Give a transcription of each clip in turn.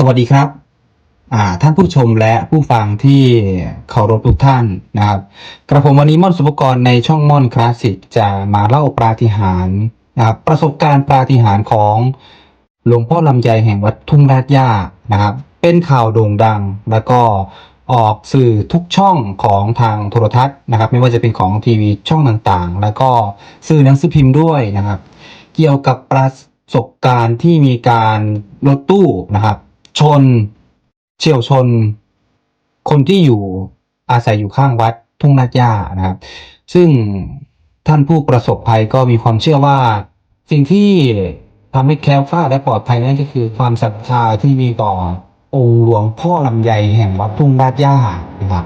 สวัสดีครับท่านผู้ชมและผู้ฟังที่เคารพทุกท่านนะครับ กระผมวันนี้ม่อนสุภกรในช่องม่อนคลาสสิกจะมาเล่าปาฏิหาริย์นะครับประสบการณ์ปาฏิหาริย์ของหลวงพ่อลำไยแห่งวัดทุ่งลาดย่านะครับ เป็นข่าวโด่งดังแล้วก็ออกสื่อทุกช่องของทางโทรทัศน์นะครับ ไม่ว่าจะเป็นของทีวีช่องต่างๆ แล้วก็สื่อหนังสือพิมพ์ด้วยนะครับ เกี่ยวกับประสบการณ์ที่มีการรถตู้นะครับ ชน เฉี่ยวชน คนที่อยู่อาศัยอยู่ข้างวัดทุ่งนาจ่านะครับ ซึ่งท่านผู้ประสบภัยก็มีความเชื่อว่า สิ่งที่ทำให้แคล้วคลาดและปลอดภัยนั่นก็คือความศรัทธาที่มีต่อองค์หลวงพ่อลำไยแห่งวัดทุ่งนาจ่านะครับ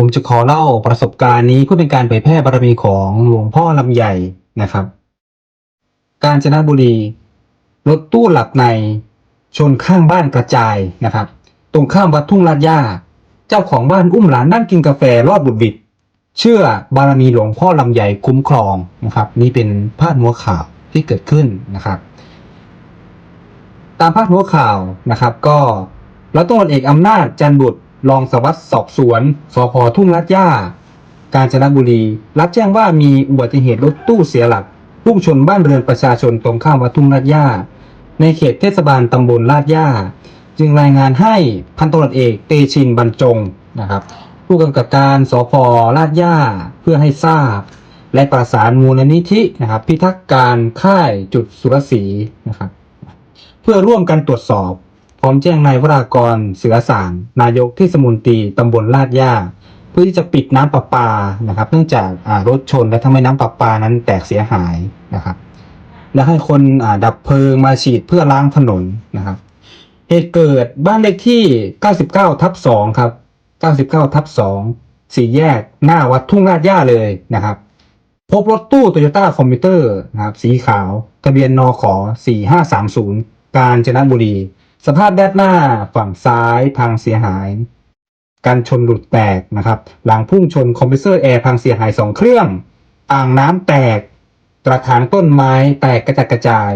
ผมจะขอเล่าประสบการณ์นี้เพื่อเป็นการเผยแพร่บารมีของหลวงพ่อลำใหญ่นะครับ กาญจนบุรีรถตู้หลับในชนข้างบ้านกระจายนะครับ ตรงข้ามวัดทุ่งลาดย่า เจ้าของบ้านอุ้มหลานนั่งกินกาแฟรอดบุดบิด เชื่อบารมีหลวงพ่อลำใหญ่คุ้มครองนะครับ นี่เป็นพาดหัวข่าวที่เกิดขึ้นนะครับ ตามพาดหัวข่าวนะครับ ก็ร้อยตำรวจเอกอำนาจจันบุตร รองสวัสดิ์สอบสวนสพทุ่งลัดย่า กาญจนบุรี รับแจ้งว่ามีอุบัติเหตุรถตู้เสียหลักพุ่งชนบ้านเรือนประชาชนตรงข้ามวัดทุ่งลาดย่า ในเขตเทศบาลตำบลลาดย่า จึงรายงานให้พันตำรวจเอกเตชินบรรจงนะครับ ผู้กำกับการสพลาดย่าเพื่อให้ทราบ และประสานมูลนิธินะครับ พิทักษ์การค่ายจุดสุรศรีนะครับ เพื่อร่วมกันตรวจสอบ พร้อมแจ้งนายวรากรเสือสางนายกเทศมนตีตำบลลาดย่าเพื่อที่จะปิดน้ำประปานะครับ เนื่องจากรถชนและทำให้น้ำประปานั้นแตกเสียหายนะครับ และให้คนดับเพลิงมาฉีดเพื่อล้างถนนนะครับเหตุเกิดบ้านเลขที่ 99 ทับ 2 ครับ 99 ทับ 2 สี่แยกหน้าวัดทุ่งลาดย่าเลยนะครับ พบรถตู้โตโยต้าคอมพิวเตอร์นะครับ สีขาว ทะเบียนนข4530 กาญจนบุรี สภาพด้านหน้าฝั่งซ้ายพังเสียหายกันชนหลุดแตกนะครับ หลังพุ่งชนคอมเพรสเซอร์แอร์พังเสียหายสองเครื่อง อ่างน้ำแตก กระถางต้นไม้แตกกระจัดกระจาย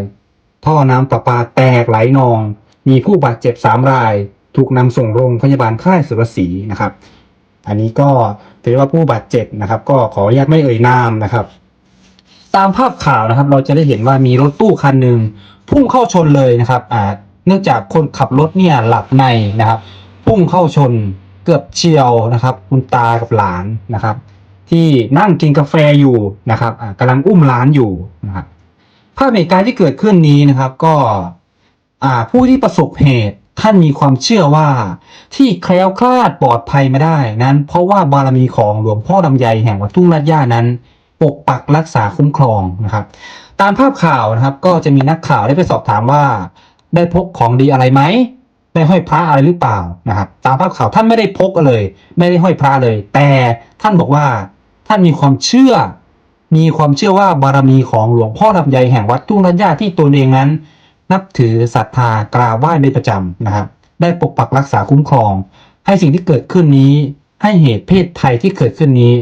ท่อน้ำประปาแตกไหลนอง มีผู้บาดเจ็บสามราย ถูกนำส่งโรงพยาบาลค่ายสุรศรีนะครับ อันนี้ก็ถือว่าผู้บาดเจ็บนะครับ ก็ขออนุญาตไม่เอ่ยนามนะครับ ตามภาพข่าวนะครับ เราจะได้เห็นว่ามีรถตู้คันหนึ่งพุ่งเข้าชนเลยนะครับอ่า เนื่องจากคนขับรถเนี่ยหลับในนะครับ พุ่งเข้าชนเกือบเฉียวนะครับ คุณตากับหลานนะครับ ที่นั่งกินกาแฟอยู่นะครับอ่ากำลังอุ้มหลานอยู่นะครับภาพเหตุการณ์ที่เกิดขึ้นนี้นะครับ ก็ผู้ที่ประสบเหตุท่านมีความเชื่อว่าที่แคล้วคลาดปลอดภัยมาได้นั้น เพราะว่าบารมีของหลวงพ่อลำไยแห่งวัดทุ่งลาดย่านั้น ปกปักรักษาคุ้มครองนะครับ ตามภาพข่าวนะครับ ก็จะมีนักข่าวได้ไปสอบถามว่า ได้พกของดีอะไรไหมได้ห้อยพระอะไรหรือเปล่านะครับ ตามภาพข่าวท่านไม่ได้พกเลย ไม่ได้ห้อยพระเลย แต่ท่านบอกว่าท่านมีความเชื่อ มีความเชื่อว่าบารมีของหลวงพ่อลำไยแห่งวัดทุ่งลาดย่าที่ตนเองนั้น นับถือศรัทธากราบไหว้เป็นประจำนะครับ ได้ปกปักรักษาคุ้มครอง ให้สิ่งที่เกิดขึ้นนี้ ให้เหตุเพศภัยที่เกิดขึ้นนี้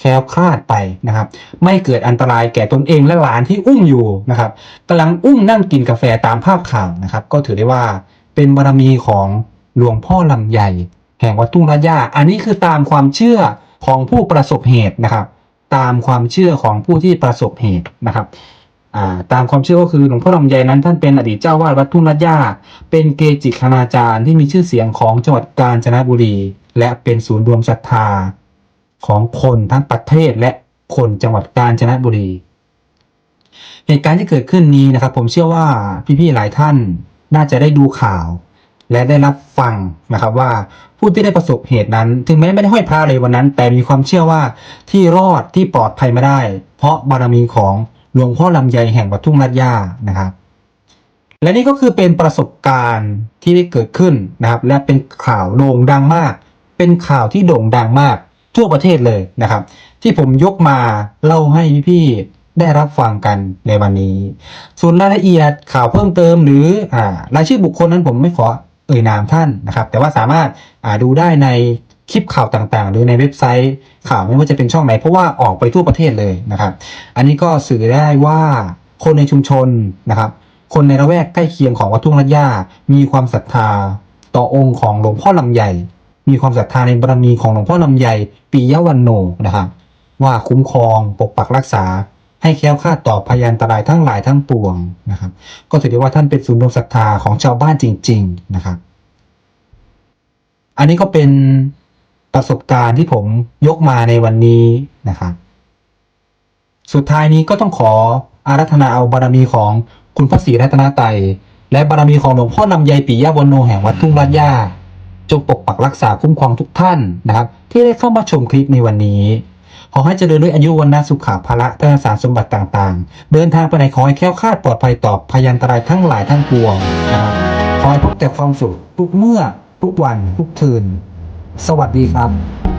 แคล้วคลาดไปนะครับ ไม่เกิดอันตรายแก่ตนเองและหลานที่อุ้มอยู่นะครับกำลังอุ้มนั่งกินกาแฟตามภาพข่าวนะครับ ก็ถือได้ว่าเป็นบารมีของหลวงพ่อลำใหญ่แห่งวัดทุ่งระยาอันนี้คือตามความเชื่อของผู้ประสบเหตุนะครับ ตามความเชื่อของผู้ที่ประสบเหตุนะครับาตามความเชื่อก็คือหลวงพ่อลำไยนั้นท่านเป็นอดีตเจ้าวาดวัดทุ่งรัตยาเป็นเกจิคณาจารย์ที่มีชื่อเสียงของจังหวัดกาญจนบุรี และเป็นศูนย์รวมศรัทธา ของคนทั้งประเทศและคนจังหวัดกาญจนบุรี เหตุการณ์ที่เกิดขึ้นนี้นะครับ ผมเชื่อว่าพี่ๆหลายท่านน่าจะได้ดูข่าว และได้รับฟังนะครับว่าผู้ที่ได้ประสบเหตุนั้น ถึงแม้ไม่ได้ห้อยพระเลยวันนั้น แต่มีความเชื่อว่าที่รอดที่ปลอดภัยมาได้ เพราะบารมีของหลวงพ่อลำไยแห่งวัดทุ่งลาดย่านะครับและนี่ก็คือเป็นประสบการณ์ที่ได้เกิดขึ้นนะครับ และเป็นข่าวโด่งดังมาก เป็นข่าวที่โด่งดังมาก ทั่วประเทศเลยนะครับ ที่ผมยกมาเล่าให้พี่ๆได้รับฟังกันในวันนี้ ส่วนรายละเอียดข่าวเพิ่มเติม หรืออ่ารายชื่อบุคคลนั้นผมไม่ขอเอ่ยนามท่านนะครับ แต่ว่าสามารถดูได้ในคลิปข่าวต่างๆ หรือในเว็บไซต์ข่าวไม่ว่าจะเป็นช่องไหน เพราะว่าออกไปทั่วประเทศเลยนะครับ อันนี้ก็สื่อได้ว่าคนในชุมชนนะครับ คนในละแวกใกล้เคียงของวัดทุ่งลัดย่ามีความศรัทธาต่อองค์ของหลวงพ่อลำใหญ่ มีความศรัทธาในบารมีของหลวงพ่อลำใหญ่ปียวันโนนะครับ ว่าคุ้มครองปกปักรักษา ให้แค้วคลาดต่อพยันตรายทั้งหลายทั้งปวงนะครับ ก็ถือได้ว่าท่านเป็นศูนย์รวมศรัทธาของชาวบ้านจริง ๆนะครับ อันนี้ก็เป็นประสบการณ์ที่ผมยกมาในวันนี้นะครับสุดท้ายนี้ก็ต้องขออารัธนาเอาบารมีของคุณพระศรีรัตนตรัยและบารมีของหลวงพ่อลำไยปิยะวนโนแห่งวัดทุ่งลาดย่า จงปกปักรักษาคุ้มครองทุกท่านนะครับ ที่ได้เข้ามาชมคลิปในวันนี้ ขอให้เจริญด้วยอายุวันนะสุขภาภะทัสารสมบัติต่างๆ เดินทางไปไหนขอให้แค้วคลาดปลอดภัยต่อพยันตรายทั้งหลายทั้งปวงนะครับขอให้พบแต่ความสุขทุกเมื่อทุกวันทุกคืน สวัสดีครับ